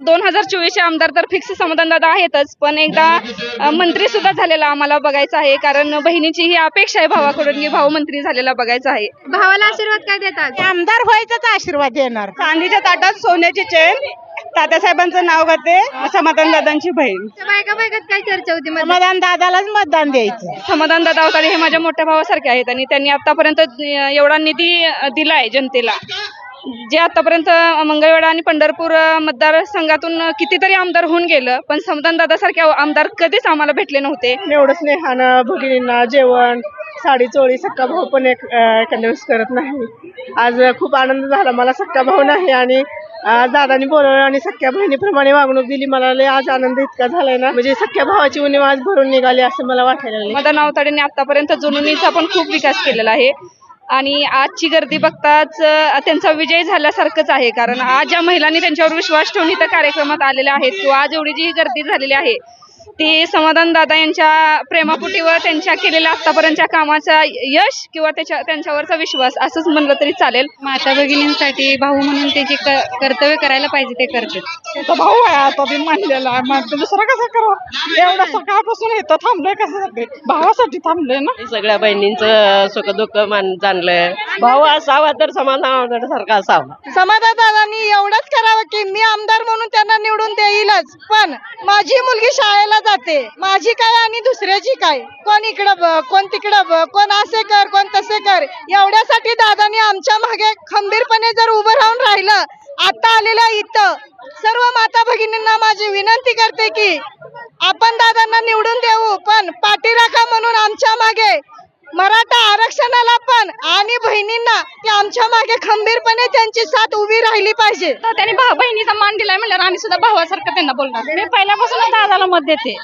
दोन हजार चोवीसचे आमदार तर फिक्स समाधानदादा आहेतच पण एकदा मंत्री सुद्धा झालेला आम्हाला बघायचं आहे कारण बहिणीची ही अपेक्षा आहे भावाकडून की भाऊ मंत्री झालेला बघायचा आहे. भावाला आशीर्वाद काय देतात? आमदार व्हायचाच आशीर्वाद देणार. चांदीच्या ताटात सोन्याची चेन तात्यासाहेबांचं नाव करते समाधान दादांची बहीण. बायका बायकात काय चर्चा होती? समाधान दादालाच मतदान द्यायचं. समाधान दादा अवताडे हे माझ्या मोठ्या भावासारखे आहेत आणि त्यांनी आतापर्यंत एवढा निधी दिलाय जनतेला. जे आतापर्यंत मंगळवेढा आणि पंढरपूर मतदारसंघातून कितीतरी आमदार होऊन गेलं पण समाधान दादासारखे आमदार कधीच आम्हाला भेटले नव्हते. एवढं स्नेहानं भगिनींना जेवण साडी चोळी सक्का भाऊ पण एक करत नाही. आज खूप आनंद झाला मला सक्का भाऊ नाही आणि दादानी बोलवलं आणि सख्या बहिणीप्रमाणे वागणूक दिली. मला लय आज आनंद इतका झालाय ना. म्हणजे सख्या भावाची उणीव आज भरून निघाली असं मला वाटायला लागले मदन अवताडेंनी आतापर्यंत जुनुनीचा पण खूप विकास केलेला आहे. आणि आजची गर्दी बघताच त्यांचा विजय झाल्यासारखंच आहे. कारण आज ज्या महिलांनी त्यांच्यावर विश्वास ठेवून इथं कार्यक्रमात आलेल्या आहेत किंवा आज एवढी जी गर्दी झालेली आहे ती समाधान दादा यांच्या प्रेमापोटी व त्यांच्या केलेल्या आतापर्यंतच्या कामाचा यश किंवा त्याच्या त्यांच्यावरचा विश्वास असंच म्हणलं तरी चालेल. माता भगिनींसाठी भाऊ म्हणून ते जे कर्तव्य करायला पाहिजे ते करतात त्याचा भाऊ आहे आता ते मानलेला दुसरा कसं करा एवढा सकाळपासून येतं थांबलोय कशासाठी? भावासाठी थांबलोय ना? सगळ्या बहिणींचं सुख दुःख मान जाणलं भाऊ असावा तर समाधान सारखा असावा. समाधान दादांनी एवढंच करावं की मी आमदार म्हणून त्यांना निवडून देईलच. पण माझी मुलगी शाळेला जाते. माझी काय आणि दुसऱ्याची काय? कोण इकडं बघ कोण तिकडं बघ कोण असे कर कोण तसे कर. एवढ्यासाठी दादानी आमच्या मागे खंबीरपणे जर उभं राहून राहिलं आता आलेल्या इथं सर्व माता भगिनींना माझी विनंती करते की आपण दादांना निवडून देऊ पण पाठीराखा म्हणून आमच्या मागे मराठा आरक्षणाला पण आणि बहिणींना ते आमच्या मागे खंबीरपणे त्यांची साथ उभी राहिली पाहिजे. तर त्यांनी भाऊ बहिणीचा मान दिलाय म्हणल्यावर आम्ही सुद्धा भावासारखं त्यांना बोलणार. मी पहिल्यापासून दादाला मत देते.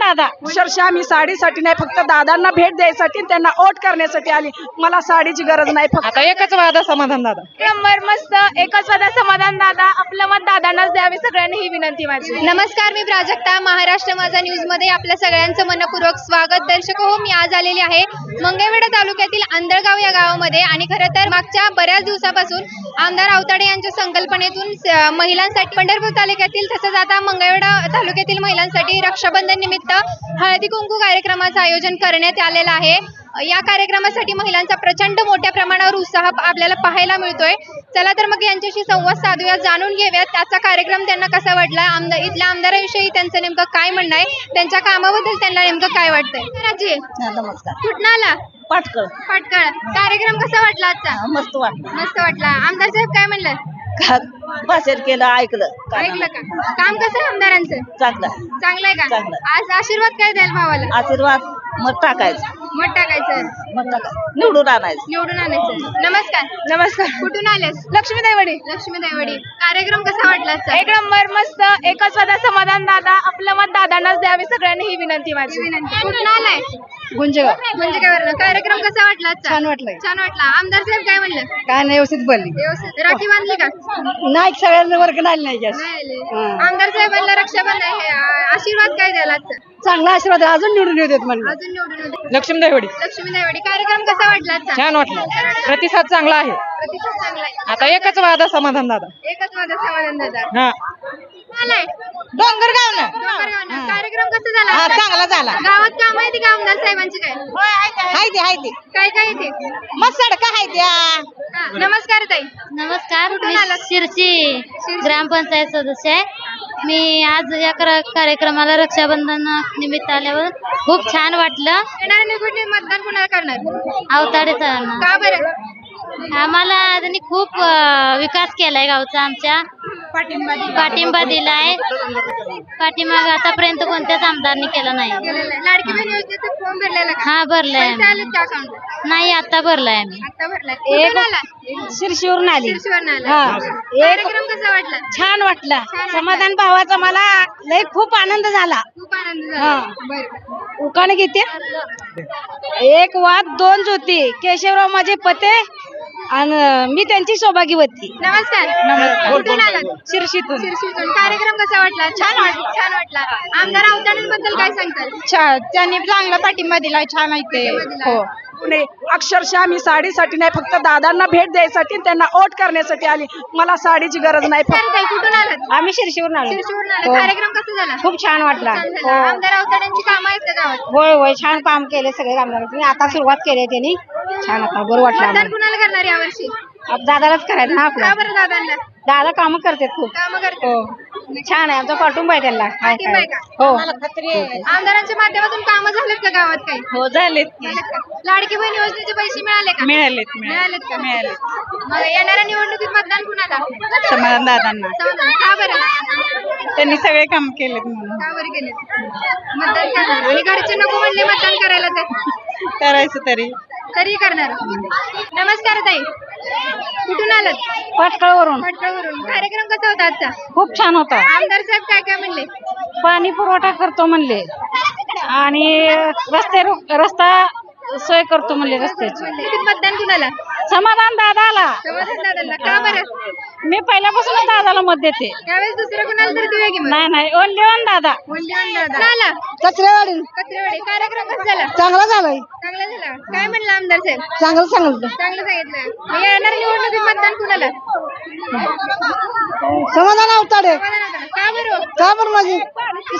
दादा. अक्षरशः मी साडीसाठी नाही फक्त दादांना भेट द्यायसाठी त्यांना ओट करण्यासाठी आली. मला साडीची गरज नाही फक्त आता एकच वादा समाधान दादा. नंबर मस्त एकच वादा समाधान दादा. आपलं मत दादांनाच द्यावे सगळ्यांनी ही विनंती माझी. नमस्कार मी प्राजक्ता. महाराष्ट्र माझा न्यूजमध्ये आपल्या सगळ्यांचं मनपूर्वक स्वागत. दर्शक हो मी आज आलेली आहे मंगळवेढा तालुक्यातील आंधळगाव या गावामध्ये आणि खरं तर मागच्या बऱ्याच दिवसापासून आमदार आवताडे यांच्या संकल्पनेतून महिलांसाठी पंढरपूर तालुक्यातील तसंच आता मंगळवेढा तालुक्यातील महिलांसाठी रक्षाबंधन निमित्त हळदी कुंकू कार्यक्रमाचं आयोजन करण्यात आलेलं आहे. या कार्यक्रमासाठी महिलांचा प्रचंड मोठ्या प्रमाणावर उत्साह आपल्याला पाहायला मिळतोय. चला तर मग यांच्याशी संवाद साधूया जाणून घेऊयात त्याचा कार्यक्रम त्यांना कसा वाटला आमदार इथल्या आमदाराविषयी त्यांचं नेमकं काय म्हणणं आहे त्यांच्या कामाबद्दल त्यांना नेमकं काय वाटतंय? राजी नमस्कार. कुठं आला? पाटकळ. पाटकळ. कार्यक्रम कसा वाटला आजचा? मस्त वाटलं. मस्त वाटला. आमदार साहेब काय म्हणलं? भाषण केलं ऐकलं. ऐकलं का? काम कसं आहे आमदारांचं? चांगलं चांगलं आहे का. आज आशीर्वाद काय द्याल भावाला? आशीर्वाद मग टाकायचं. मत टाकायचं. मग टाकायचं. निवडून आणायचं. निवडून आणायचं. नमस्कार. नमस्कार. कुठून आलेस? लक्ष्मी देवडी लक्ष्मी देवडी कार्यक्रम कसा वाटला आजचा? एक नंबर मस्त. एकच वादा समाधान दादा. आपलं मत दादांनाच द्यावे सगळ्यांनी ही विनंती माझी विनंती. कुठून आलाय? गुंजेगाव. म्हणजे काय वरनं? कार्यक्रम कसा वाटला आजचा? छान वाटलंय. छान वाटला. आमदार साहेब काय म्हणलं? काय नाही व्यवस्थित बोलली. व्यवस्थित. राखी बांधली का? नाही सगळ्यांना वर्ग नाही नाही जास्त नाही आले. आमदार साहेबांना रक्षाबंधन हे, आ- आशीर्वाद काय आजचा? चांगला आशीर्वाद आहे. अजून निवडून येऊ देत म्हणलं. अजून निवडून येऊ दे. लक्ष्मी देवडी. लक्ष्मी देवडी. कार्यक्रम कसा वाटला आजचा? छान वाटलं. प्रतिसाद चांगला आहे. प्रतिसाद चांगला आहे. आता एकच वादा समाधान दादा. एकच माझा समाधान दादा. हा. आलाय डोंगरगाव ना? डोंगरगावनं. कार्यक्रम कसा झाला? हा, आजचा? चांगला झाला. गावात काम आहे का आमदार साहेबांची काय? हाय ते हाय ते काय काय येते मग सडका हाय त्या. हा, नमस्कार ताई. नमस्कार कुठून मी आलात? शिरशी. ग्रामपंचायत सदस्य आहे. मी आज या करा- कार्यक्रमाला रक्षाबंधन निमित्त आल्यावर खूप छान वाटलं. मतदान कुणाला करणार? अवताडे सरांना. का बरं? आम्हाला त्यांनी खूप विकास केलाय गावचा आमच्या. पाठिंबा दिलाय पाठीमाग आतापर्यंत कोणत्याच आमदारनी केला नाही. फॉर्म भरलेला हा भरलाय नाही आता भरलाय आम्ही. आता भरलाय. कुठून आला? शिरशीवरून आली. कार्यक्रम कसा वाटला? छान वाटलं. समाधान भावाचा मला लय खूप आनंद झाला. खूप आनंद झाला. उकाणे घेते. एक वाद दोन ज्योती. केशवराव माझे पते. आणि मी त्यांची सौभाग्यवती नमस्कार. नमस्कार. कुठून कार्यक्रम कसा वाटला? छान वाटला. छान वाटला. आमदार अवताड्यांबद्दल काय सांगताल? छान त्यांनी चांगला पाठिंबा दिला छान आहे ते. हो. पुणे अक्षरशः आम्ही साडीसाठी नाही फक्त दादांना भेट द्यायसाठी त्यांना ओट करण्यासाठी आली. मला साडीची गरज नाही. ताई, कुठून आलात? आम्ही शिर्शीवरून आलो. शिर्शीवरून आलात. हो. कार्यक्रम कसा झाला? खूप छान वाटला. छान झाला. आमदार अवताड्यांची कामं आहेत का गावात? होय होय छान काम केले सगळे कामगारांनी आता सुरुवात केली त्यांनी. छान आता बरं वाटलं मतदान. कुणाला करणार यावर्षी? दादालाच करायचं ना का आपलं बरं दादांना? दादा कामं करतात खूप. कामं करते हो. छान आहे आमचा पाठिंबा आहे त्यांना. पाठिंबा आहे हो. आमदारांच्या माध्यमातून कामं झालेत का गावात काही? हो झालेत झालेत का? लाडकी बहीण योजनेचे पैसे मिळाले का? मिळालेत मिळालेत. का? मिळाले मग येणाऱ्या निवडणुकीत मतदान कुणाला समाधान दादांना. समाधान. का बरं? त्यांनी सगळे काम केलेत म्हणून. का बरं केले मतदान करणार. आणि घरचे नको म्हणले मतदान करायला ते करायचं तरी. तरी करणार. नमस्कार ताई. कुठून आलात? पाटकळवरून. भटकळवरून कार्यक्रम कसा होता आजचा? खूप छान होता. आमदार साहेब काय काय म्हणले? पाणी पुरवठा करतो म्हणले. आणि रस्ते रस्ता सोय करतो म्हणले रस्त्याची. मतदान कुणाला? समाधान दादाला. समाधान दादांना का बरं? मी पहिल्यापासूनच दादाला मत देते. त्यावेळेस दुसरं कुणाला तरी देऊया की मग? नाही नाही. ओनली वन दादा. वंदेवान दादा. झाला. कचरेवाडी. कत्रेवाडी कार्यक्रम कसा झाला? चांगला झालाय. चांगला झाला. काय म्हणलं आमदार साहेब? चांगलं सांगितलं. चांगलं सांगितलं. मग येणार निवडणुकीत मतदान कुणाला? समाधान अवताडे. समाधान दादाला. का बरं? का बरं माझी?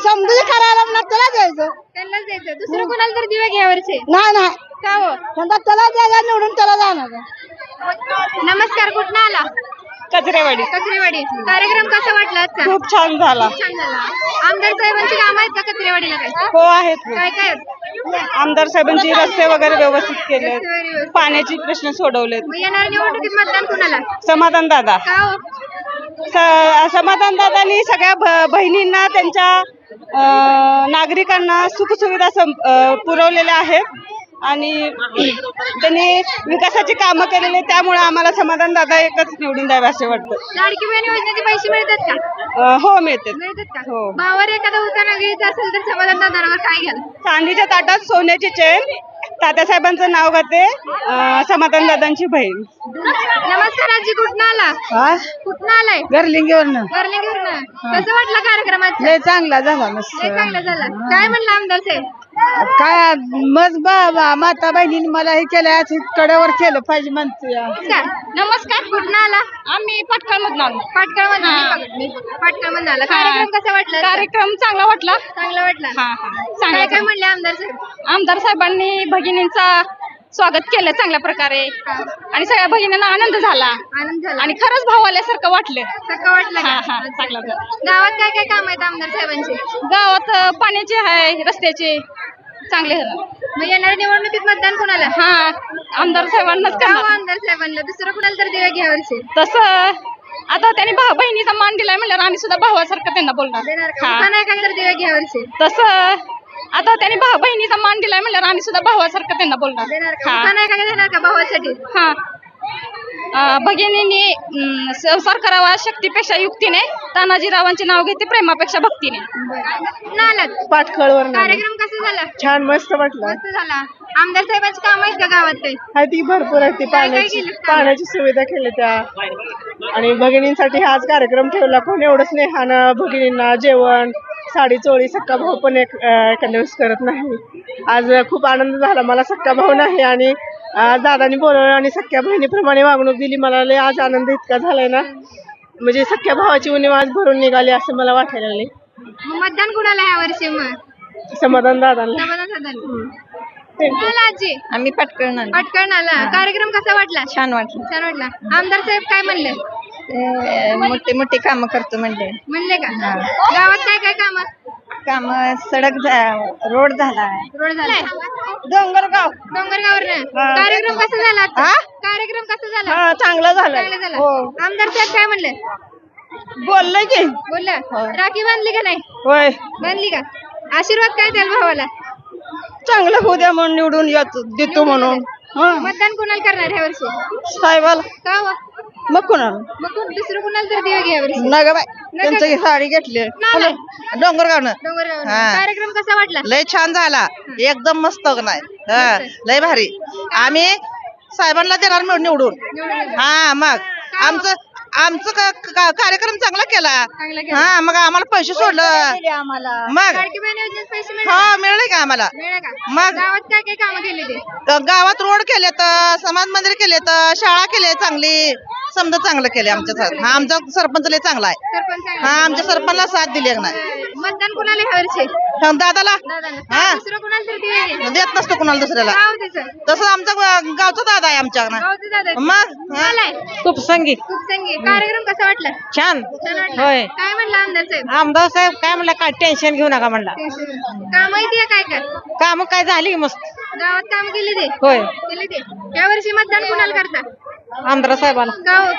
समजुती करायला म्हणा त्याला द्यायचं. त्यांनाच द्यायचं. दुसरं कुणाला तरी देऊया घ्या वर्षी नाही नाही. का हो? त्याला द्यायला निवडून त्याला जाणार नमस्कार कुठं आला? कचरेवाडी कचरेवाडी कार्यक्रम कसा वाटला आजचा? खूप छान झाला. खूप छान झाला. आमदार साहेबांची काम आहेत का कचरेवाडीला काय हो आहेत काय काय? आहेत? आमदार साहेबांची रस्ते वगैरे व्यवस्थित केले. पाण्याचे प्रश्न सोडवलेत. मग येणाऱ्या निवडणुकीत मतदान कुणाला? समाधान दादा. का हो? स- समाधान दादानी सगळ्या ब- बहिणींना त्यांच्या अं, नागरिकांना सुखसुविधा सं- अं, पुरवलेल्या आहेत. आणि त्यांनी विकासाची कामं केलेली त्यामुळे आम्हाला समाधान दादा एकच निवडून द्यावे असे वाटतं. लाडकी बहीण योजनेचे पैसे मिळतात का? अं, हो मिळते मिळतात का? हो. भावावर एखादा उतारा घ्यायचा असेल तर समाधान दादावर काय घ्याल? चांदीच्या ताटात सोन्याची चेन तात्यासाहेबांचं नाव घेते समाधान दादांची बहीण. नमस्कार आजी कुठं आला? कुठं आलाय? गर्लिंगीवरनं गर्लिंगवरून कसं वाटलं कार्यक्रमात लय चांगला झाला मस्त. लय चांगलं झालं. काय म्हणलं आमदार साहेब काय मग बाबा माता बहिणीने मला हे केलं कड्यावर केलं पाहिजे म्हणते. नमस्कार नमस्कार. कुठं आला? आम्ही पटकन मधून आलो पाटकळमध्ये पाटकळमध्ये आला. कार्यक्रम कसा वाटला कार्यक्रम चांगला वाटला. चांगला वाटला. हा हा. काय म्हणले आमदार साहेब? आमदार साहेबांनी भगिनींचा स्वागत केलं चांगल्या प्रकारे. आणि सगळ्या भगिनींना आनंद झाला. आनंद झाला. आणि खरंच भाव आल्यासारखं वाटलं. वाटलं हा का? हा चांगलं. गावात काय काय काम आहेत आमदार साहेबांचे? गावात अं, पाण्याचे आहे रस्त्याचे. चांगले झालं. मग येणाऱ्या निवडणुकीत मतदान कोणाला? हा आमदार साहेबांनाच करणार. आमदार साहेबांना. दुसरं कुणाला तर देऊया घ्या वर्षी. तसं आता त्यांनी भाऊ बहिणीचा मान दिलाय म्हणल्यावर आम्ही सुद्धा भावासारखं त्यांना देणार बोलणार का? हा. उखाणा एखादा तर देऊया घ्या वर्षी. तसं आता त्यांनी भाऊ बहिणीचा मान दिलाय म्हणल्यावर आम्ही सुद्धा भावासारखं त्यांना बोलणार. देणार का? हा. देणार का भावासाठी? हा. अं, भगिनींनी अं, संसार करावा शक्तीपेक्षा युक्तीने तानाजीरावांचे नाव घेते प्रेमापेक्षा भक्तीने. आलात पाटखळवर कार्यक्रम कसा झाला? छान मस्त वाटलं. मस्त झाला. आमदार साहेबांची काम आहेत का गावात काही? आहे ती भरपूर आहे ती पाण्याची? पाण्याची सुविधा केली त्या. आणि भगिनींसाठी हा आज कार्यक्रम ठेवला. कोण एवढं स्नेहानं भगिनींना जेवण साडी चोळी सक्का भाऊ पण एक करत नाही. आज खूप आनंद झाला. मला सक्का भाऊ नाही आणि आज दादानी बोलवलं आणि सख्या बहिणीप्रमाणे वागणूक दिली. मला लय आज आनंद इतका झालाय ना. म्हणजे सख्या भावाची उणीव आज भरून निघाली असं मला वाटायला लागले मतदान कुणाला ह्या वर्षी मग? समाधान दादांना. आम्ही पटकन पटकन आला कार्यक्रम कसा वाटला? छान वाटलं. छान वाटला. आमदार साहेब काय म्हणले? मोठे मोठे काम करतो म्हणले. म्हणले का? गावात काय काय काम? काम सडक रोड झाला. रोड झाला. डोंगरगाव. डोंगरगावर कार्यक्रम कसा झाला आजचा? कार्यक्रम कसा झाला? चांगला झाला. चांगला झाला. आमदार साहेब काय म्हणले? बोललंय की. बोलला. राखी बांधली का नाही? होय. बांधली का? आशीर्वाद काय द्याल भावाला? चांगलं होऊ द्या म्हणून निवडून येतो देतो म्हणून. मतदान कुणाला करणार ह्या वर्षी? साहेबाला. का हो? मग कोणाला? मग कोण- दुसरं कुणाला तर देऊ घ्या वर्षी? नग बाय त्यांची साडी घेतली. नाही. डोंगरगावनं. डोंगरगावर हा. कार्यक्रम कसा वाटला? लय छान झाला. एकदम मस्त नाही हा, लय भारी. आम्ही साहेबांना देणार निवडून. निवडून. हा मग. आमचं आमचं का- का- कार्यक्रम चांगला केला. चांगला केला. हा मग आम्हाला पैसे सोडलं. मग? लाडकी बहीण योजनेचे पैसे मिळाले हा मिळाले का आम्हाला? मिळाले का? मग? गावात काय काय कामं केली ते? ग- गावात रोड केले तर समाज मंदिर केले तर शाळा केली चांगली. समजा चांगलं केले आमच्या सर हा आमचा सरपंच लय चांगला आहे. सरपंच. हा आमच्या सरपंचला साथ दिली का नाही. मतदान कुणाला ह्या वर्षी हा, दादाला? दादाला. हा. दुसरं कुणाला तरी दिवे देत नसतो कुणाला दुसऱ्याला. तसं आमचा ग- गावचा दादा आहे आमच्या गावचं दादा आहे. मग हा. खूप संगीत. खूप चांगली कार्यक्रम कसा वाटला? छान. छान वाटला. होय. काय म्हणलं आमदार साहेब? आमदार साहेब काय म्हणला काय टेन्शन घेऊ नका म्हणला. काम माहितीये काय काय? काम काय झाली मस्त. गावात काम केली ते? होय. केली ते? या वर्षी मतदान कुणाला करता? आमदार साहेबाला. गाव.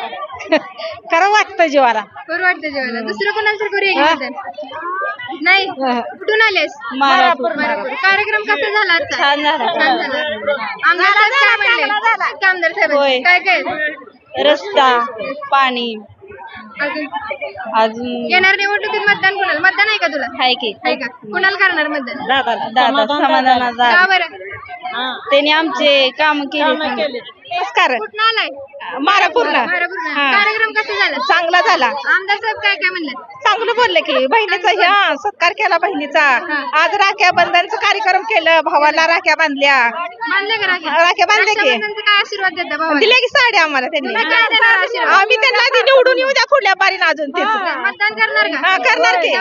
खरं वाटतं जीवाला. बरं वाटतं जेवायला दुसरं कोणाला तर करूया की मतदान? नाही कुठून आलेस? मारापूर. मारापूर. कार्यक्रम कसा झाला आजचा? छान झाला. छान झाला. आमदार साहेब काय म्हणले? काय आमदार साहेब होय. काय काय? रस्ता पाणी. अजून? अजून? येणार निवडणुकीत मतदान कुणाला? मतदान आहे का तुला? आहे की. आहे का? कुणाला करणार मतदान? दादा दादा समाधानाचा. का बरं? त्यांनी आमचे काम केले नमस्कार कुठं आलाय? मारापूरला. मारापूरला. हा. कार्यक्रम कसा झाला? चांगला झाला. आमदार साहेब काय काय म्हणले? चांगलं बोलले की बहिणीचा ह्या सत्कार केला बहिणीचा. आज राख्या बंधनचा कार्यक्रम केलं भावाला राख्या बांधल्या. मानले का राखी राख्या बांधले की. रक्षाबंधनचा काय आशीर्वाद देता भावाला? दिल्या की साड्या आम्हाला त्यांनी. तुला काय देणार आशीर्वाद? आम्ही त्यांना आधी निवडून येऊ द्या पुढल्या बारीन अजून ते. मतदान करणार का? हा, करणार की.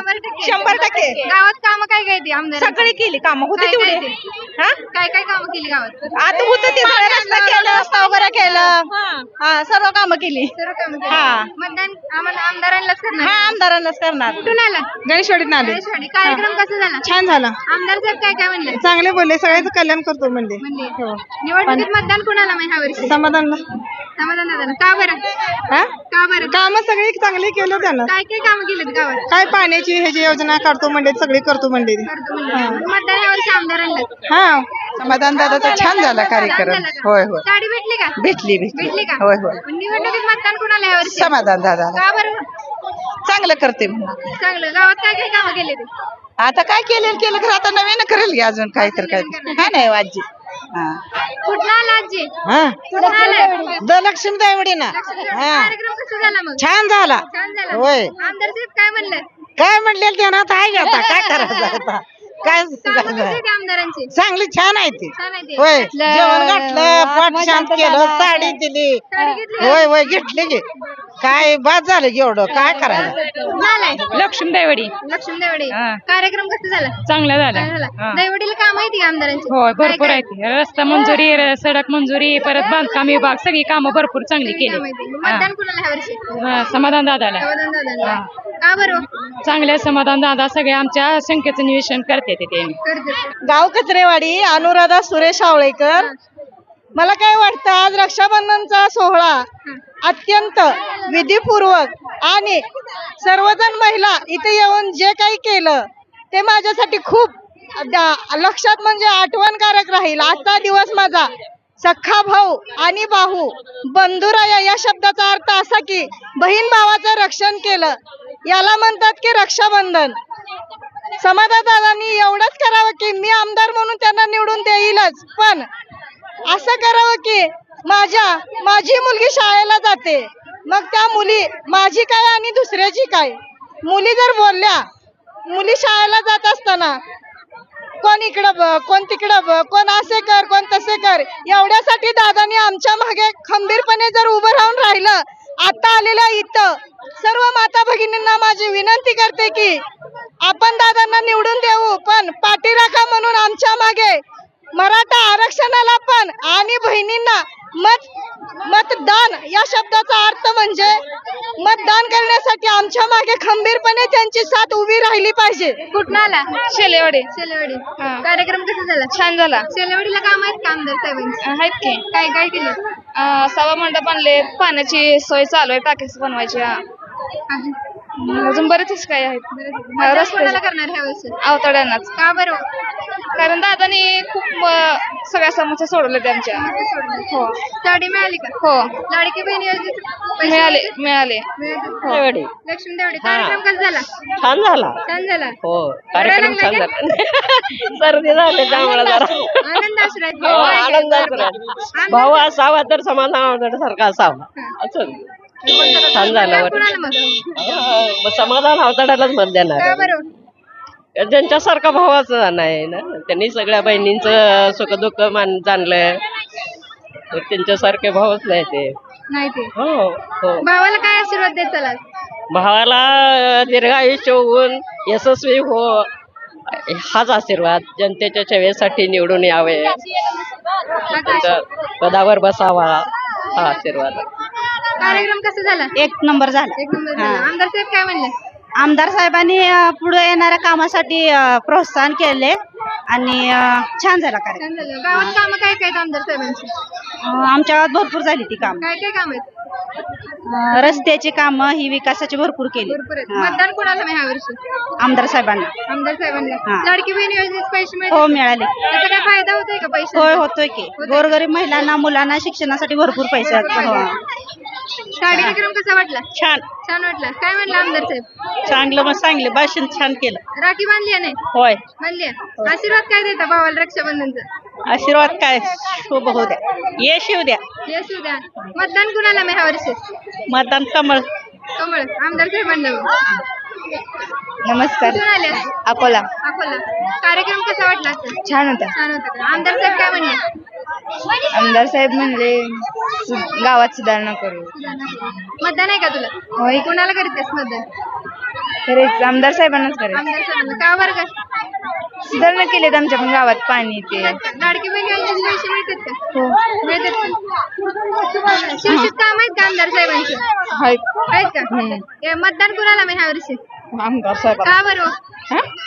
शंभर टक्के. गावात काम काय काय ती आमदार सगळी केली कामं. होते काय काय तेवढे. ते? हा? काय काय काम केली गावात? आता होतं ते सगळं रस्ता केलं रस्ता वगैरे केलं. हा. सर्व कामं केली. सर्व काम हा. मतदान आम्हाला आमदारांनाच हा करणार आमदारांनाच करणार. कुठून आला? गणेशवाडीत आले. गणेशवाडी. कार्यक्रम कसा झाला? छान झाला. आमदार साहेब काय काय म्हणले? चांगले बोलले. सगळ्याचं कल्याण करतो म्हणले. म्हणले. निवडणुकीत मतदान कुणाला ह्या वर्षी समाधानला समाधान दादाला का बरं? हा? का बरं? काम सगळी चांगली केलं त्यानं. काय काय काम केलेत गावात? काय पाण्याची ह्याची योजना काढतो म्हणले सगळी करतो म्हणले. करतो म्हणले. मतदान या वर्षी आमदारांना हा. समाधान दादाचा छान झाला कार्यक्रम. होय होय. साडी भेटली का? भेटली भेटली. भेटली का? होय होय. निवडणुकीत मतदान कुणाला वर्षी समाधान दादा. का बरं? चांगलं करते म्हणून. चांगलं. गावात काय काय कामं केले ते? आता काय केलं केलं खरं आता नवीन करेल की अजून काय तर काय हा नाही आजी? हा. कुठला आला आजी? हा? कुठला आलाय द लक्ष्मी दायवडी ना कार्यक्रम कसा झाला मग? छान झाला. छान झाला. होय. आमदार साहेब काय म्हणलं? काय म्हणले त्यानं? आता आहे आता? काय करायचं आता? काय आमदारांची. चांगली छान आहे ती. छान आहे ते. होय जेवण घातलं पाठ शांत केलं साडी दिली. साडी घेतली होय होय घेतली की. काय बाद झालं की एवढं? काय करायचं? झालाय. लक्ष्मी दैवडी. लक्ष्मी देवडे. हा. कार्यक्रम कसा झाला? चांगला झाला. काय झाला. दैवडीला काम माहिती का आमदारांची? होय भरपूर काय? आहे रस्ता मंजुरी र- सडक मंजुरी परत बांधकाम विभाग सगळी कामं भरपूर चांगली काय केली. माहिती? मतदान कुणाला ह्या वर्षी? हा, समाधान दादाला. समाधान दादांना. का बरं? चांगल्या समाधान दादा सगळे आमच्या शंकेचं निवेशन करते. ते. त्यांनी गाव कचरेवाडी अनुराधा सुरेश आवळेकर. मला काय वाटतं आज रक्षाबंधनचा सोहळा अत्यंत विधीपूर्वक आणि सर्वजण महिला इथे येऊन जे काही केलं ते माझ्यासाठी खूप लक्षात म्हणजे आठवणकारक राहील. आजचा दिवस माझा सख्खा भाऊ आणि बाहू बंधुराया या शब्दाचा अर्थ असा की बहीण भावाचं रक्षण केलं. याला म्हणतात की रक्षाबंधन. समाधानदादांनी एवढंच करावं की मी आमदार म्हणून त्यांना निवडून देईलच. पण असं करावं की माझ्या माझी मुलगी शाळेला जाते. मग त्या मुली माझी काय आणि दुसऱ्याची काय? मुली जर बोलल्या मुली शाळेला जात असताना कोण इकडं बघ कोण तिकडं बघ कोण असे कर कोण तसे कर एवढ्यासाठी दादानी आमच्या मागे खंबीरपणे जर उभं राहून राहिलं आता आलेल्या इथं सर्व माता भगिनींना माझी विनंती करते की आपण दादांना निवडून देऊ पण पाठीराखा म्हणून आमच्या मागे. मराठा आरक्षणाला पण आणि बहिणींना मत मतदान या शब्दाचा अर्थ म्हणजे मतदान करण्यासाठी आमच्या मागे खंबीरपणे त्यांची साथ उभी राहिली पाहिजे. कुठं आला? शेलेवाडी. शेलवाडी. कार्यक्रम कसा झाला? छान झाला. शेलवाडीला काम आहेत का आमदार साहेबांची? आहेत की. काय काय केलं? अं, सभा मंडप पाण्याची सोय चालू आहे टाकीस बनवायची हा. आहे. अजून बरेचच काय आहेत. करणार ह्या अवतड्यांनाच. का बरं? कारण दादानी खूप अं, सगळ्या समस्या सोडवल्या त्यांच्या. हो. साडी मिळाली का? हो. लाडकी बहीण योजनेचे पैसे मिळाले मिळाले? लक्ष्मी देवडे. कार्यक्रम कसा झाला? छान झाला. छान झाला. हो. कार्यक्रम छान झाला. सर्दी झाले त्यामुळे जरा. आनंद हो, भाऊ असावा तर समाधान सारखा असावा. असं. छान झालं हा, समाधान अवताडालाच मत देणार. बरं? त्यांच्यासारखा भावाचा नाही ना त्यांनी सगळ्या बहिणींचं सुख दुःख मान जाणलं तर त्यांच्यासारखे भावच नाही ते. नाही ते. हो हो. भावाला काय आशीर्वाद देत चला? भावाला दीर्घ आयुष्य होऊन यशस्वी हो हाच आशीर्वाद जनतेच्या सेवेसाठी निवडून यावे. पदावर बसावा हा आशीर्वाद. कार्यक्रम कसा झाला? एक नंबर झाला. एक नंबर झाला. आमदार साहेब काय म्हणले? आमदार साहेबांनी अं, पुढे येणाऱ्या कामासाठी अं, प्रोत्साहन केले आणि अं, छान झाला कार्यक्रम. छान झालं. गावात कामं काय काय आहेत आमदार साहेबांची? अं, आमच्या गावात भरपूर झाली ती काम. काय काय काम आहेत? रस्त्याची कामं ही विकासाची भरपूर केली. भरपूर आहेत. हा. मतदान कोणाला नाही ह्या वर्षी आमदार साहेबांना. आमदार साहेबांना. हा. लाडकी बहीण योजनेचे पैसे हो मिळतात मिळाले. त्याचा काय फायदा होतोय का पैसे होय होतोय की. गोरगरीब महिलांना मुलांना शिक्षणासाठी भरपूर पैसे आहेत. हो. कार्यक्रम कसा वाटला? छान. छान वाटला. काय म्हणलं आमदार साहेब? चांगलं मग सांगले. भाषण छान केलं. राखी बांधली आहे नाही होय. बांधली आहे? आशीर्वाद काय देता भावाला रक्षाबंधनचा? आशीर्वाद काय? शुभ होऊ द्या. यश येऊ द्या. येस द्या. मतदान कुणाला मी ह्या वर्षी मतदान कमळ. कमळ. आमदार साहेबांना. नमस्कार. कुठून आले? अकोला. अकोला. कार्यक्रम कसा वाटला? छान होता. छान होता का? आमदार साहेब काय म्हणले? आमदार साहेब म्हणले गावात सुधारणा करू. मतदान आहे का तुला? होय. कोणाला करतेस मतदान? खरेच आमदार साहेबांनाच करे आमदार साहेबांना. का बरं का? सुधारणा केलेत आमच्या पण गावात पाणी ते लाडकी बहीण योजनेचे पैसे मिळतात का? हो. मिळतात का? शिक्षित काम आहेत का आमदार साहेबांचे? आहेत. का? हे मतदान कुणाला मी ह्या वर्षी आमदार साहेब का बरं?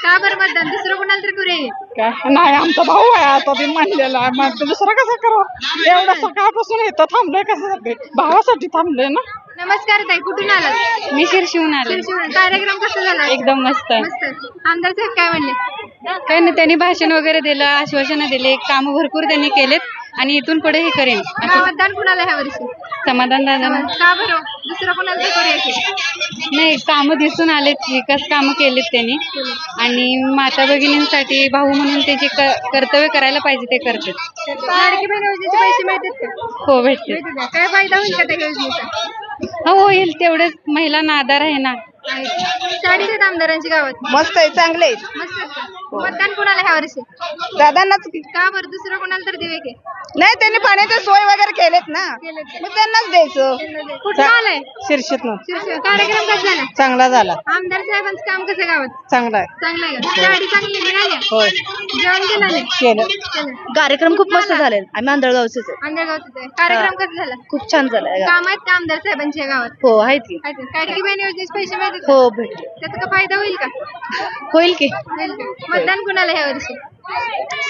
का बरं मतदान? दुसरं कुणाला तर करूया नाही आमचा भाऊ आहे आता ते मानलेला आहे. मग दुसरं कसं करा? एवढं सकाळपासून येतं थांबलोय कशासाठी भावासाठी थांबलोय ना. नमस्कार ताई कुठून आलात? मी शिरशिवून आले. कार्यक्रम कसा झाला? एकदम मस्त. मस्त. आमदार साहेब काय म्हणले? काही नाही त्यांनी भाषण वगैरे दिलं आश्वासनं दिले काम भरपूर त्यांनी केलेत आणि इथून पुढे हे करेन. मतदान कुणाला ह्या वर्षी? समाधान दादा का बरं? दुसरं कुणाला तर करूया की नाही कामं दिसून आलेत विकास कामं केलेत त्यांनी. आणि माता भगिनींसाठी भाऊ म्हणून त्याचे क- कर्तव्य करायला पाहिजे ते करतात. लाडकी बहीण योजनेचे पैसे मिळतात का? हो भेटते? काय फायदा होईल का त्या योजनेचा? हो, होईल तेवढेच. महिलांना आधार आहे ना. साडी आहेत आमदारांची गावात. मस्त आहे चांगले मस्त आहेत का? मतदान कुणाला ह्या वर्षी दादांनाच का. बरं? दुसरं कोणाला तर देऊ की नाही त्यांनी पाण्याची सोय वगैरे केलेत ना. ते. मग त्यांनाच द्यायचं. कुठं आलाय? शिरशिव. कार्यक्रम कसा झाला? चांगला झाला. आमदार साहेबांचं काम कसं गावात? चांगला आहे. चांगलं आहे का? साडी चांगली होय. जेवण केलं नाही केलं. केलं. कार्यक्रम खूप मस्त झाले. आम्ही आंधळगावचेच आहे. आंधळगावचं आहे. कार्यक्रम कसा झाला? खूप छान झालाय काम आहेत का आमदार साहेबांच्या गावात? हो आहेत की. आहेत का? लाडकी बहीण योजनेचे पैसे मिळतात? हो भेटले त्याचा का फायदा होईल का? होईल की. होईल का? मतदान कुणाला ह्या वर्षी?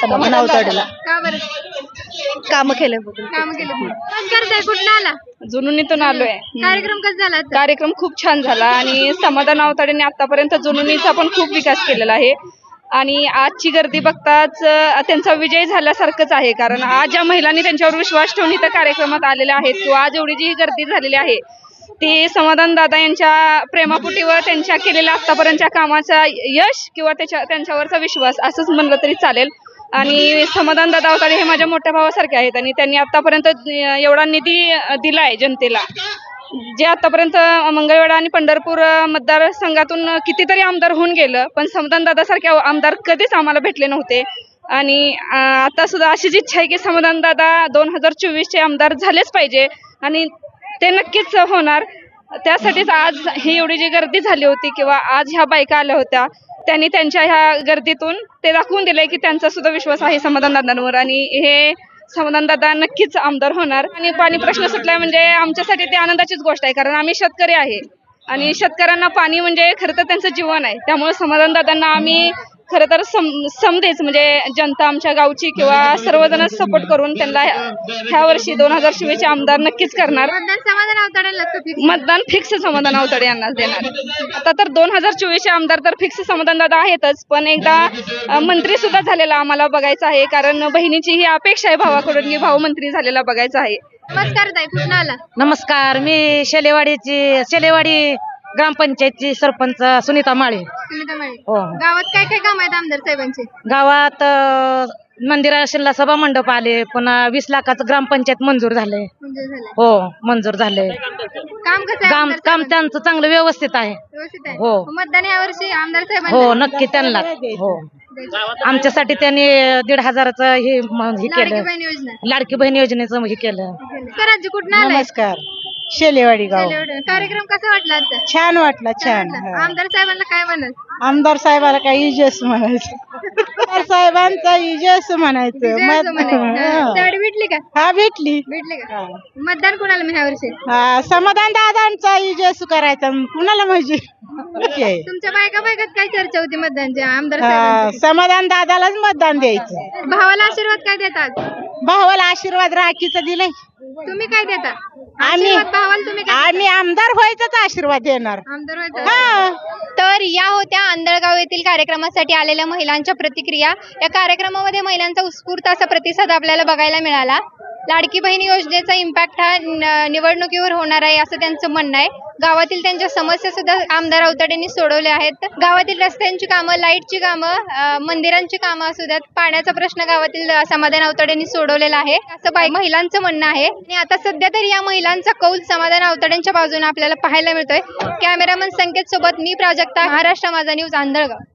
समाधान अवताडला का बरं? काम केलं बघून काम केलं. काय करताय? कुठं आला? जुनुनीतून आलोय. कार्यक्रम कसा झाला? कार्यक्रम खूप छान झाला आणि समाधान अवताडेने आतापर्यंत जुनुनीचा पण खूप विकास केलेला आहे. आणि आजची गर्दी बघताच अ, त्यांचा विजय झाल्यासारखंच आहे. कारण आज ज्या महिलांनी त्यांच्यावर विश्वास ठेवून इथं कार्यक्रमात आलेल्या आहेत किंवा आज एवढी जी गर्दी झालेली आहे ती समाधान दादा यांच्या प्रेमापुटीवर त्यांच्या केलेल्या आतापर्यंतच्या कामाचा यश किंवा त्याच्या त्यांच्यावरचा विश्वास असंच म्हणलं तरी चालेल. आणि समाधान दादा अवताडे हे माझ्या मोठ्या भावासारखे आहेत आणि त्यांनी आतापर्यंत एवढा निधी दिला आहे जनतेला. जे आतापर्यंत मंगळवेढा आणि पंढरपूर मतदारसंघातून कितीतरी आमदार होऊन गेलं पण समाधान दादासारखे आमदार कधीच आम्हाला भेटले नव्हते. आणि आता सुद्धा अशीच इच्छा आहे की समाधान दादा दोन हजार चोवीसचे आमदार झालेच पाहिजे. आणि ते नक्कीच होणार. त्यासाठीच आज ही एवढी जी गर्दी झाली होती किंवा आज ह्या बायका आल्या होत्या त्यांनी त्यांच्या ह्या गर्दीतून ते दाखवून दिले की त्यांचा सुद्धा विश्वास आहे समाधान दादांवर आणि हे समाधान दादा नक्कीच आमदार होणार. आणि पाणी प्रश्न सुटला म्हणजे आमच्यासाठी ते आनंदाचीच गोष्ट आहे कारण आम्ही शेतकरी आहे आणि शेतकऱ्यांना पाणी म्हणजे खरं तर त्यांचं जीवन आहे. त्यामुळे समाधान दादांना आम्ही खरं तर सम समदेच म्हणजे जनता आमच्या गावची किंवा सर्वजण सपोर्ट करून त्यांना ह्या- वर्षी दोन हजार चोवीसचे आमदार नक्कीच करणार. मतदान समाधान अवताडेल का fix? मतदान फिक्स समाधान अवतडे यांनाच देणार. आता तर दोन हजार चोवीसचे आमदार तर फिक्स समाधान दादा आहेतच. पण एकदा मंत्री सुद्धा झालेला आम्हाला बघायचं आहे. कारण बहिणीची ही अपेक्षा आहे भावाकडून की भाऊ मंत्री झालेला बघायचा आहे. नमस्कार ताई कुठून आला? नमस्कार मी शेलेवाडीची शेलेवाडी ग्रामपंचायतची सरपंच सुनीता माळे. सुनीता माळी. हो. गावात काय काय काम आहेत आमदार साहेबांचे? गावात मंदिरा शिल्ला सभा मंडप आले पुन्हा वीस लाखाचं ग्रामपंचायत मंजूर झाले. हो मंजूर झाले. काम कसं आहे काम आमदार काम साहेबांचं? त्यांचं चांगलं व्यवस्थित आहे. व्यवस्थित आहे. हो. मतदान यावर्षी आमदार साहेबांना हो नक्की त्यांना. हो. आमच्यासाठी त्यांनी दीड हजाराचं हे म- हे लाडकी केलं. बहीण योजना. लाडकी बहीण योजनेचं हे केलं. कराजी कुठं आलाय नमस्कार. शेलेवाडी गाव. कार्यक्रम कसा वाटला आजचा छान वाटला छान वाटला? आमदार साहेबांना काय म्हणत आमदार साहेबाला काही इजस म्हणायचं. आमदार साहेबांचा इजस म्हणायचं. मत- साडी भेटली का? हा भेटली. भेटली का? मतदान कोणाला मी यावर्षी? हा, समाधान दादांचा इजस करायचा. कुणाला म्हणजे. तुमच्या बायका बायकात काय चर्चा होती मतदानची आमदार हा, साहेबांची? समाधान दादालाच मतदान द्यायचं. भावाला आशीर्वाद काय देतात? भावाला आशीर्वाद राखीचा दिलाय. तुम्ही काय देता? आम्ही आम्ही आमदार व्हायचाच आशीर्वाद देणार? हा. तर या होत्या आंधळगाव येथील कार्यक्रमासाठी आलेल्या महिलांच्या प्रतिक्रिया. या कार्यक्रमामध्ये महिलांचा उत्स्फूर्त असा प्रतिसाद आपल्याला बघायला मिळाला. लाडकी बहीण योजनेचा इम्पॅक्ट हा निवडणुकीवर होणार आहे असं त्यांचं म्हणणं आहे. गावातील त्यांच्या समस्या सुद्धा आमदार अवताडेंनी सोडवल्या आहेत. गावातील रस्त्यांची कामं लाईटची कामं मंदिरांची कामं असू द्यात पाण्याचा प्रश्न गावातील समाधान अवताडेंनी सोडवलेला आहे. असं महिलांचं म्हणणं आहे. आणि आता सध्या तरी या महिलांचा कौल समाधान अवताडेंच्या बाजूने आपल्याला पाहायला मिळतोय. कॅमेरामन संकेत सोबत मी प्राजक्ता महाराष्ट्र माझा न्यूज आंधळगाव.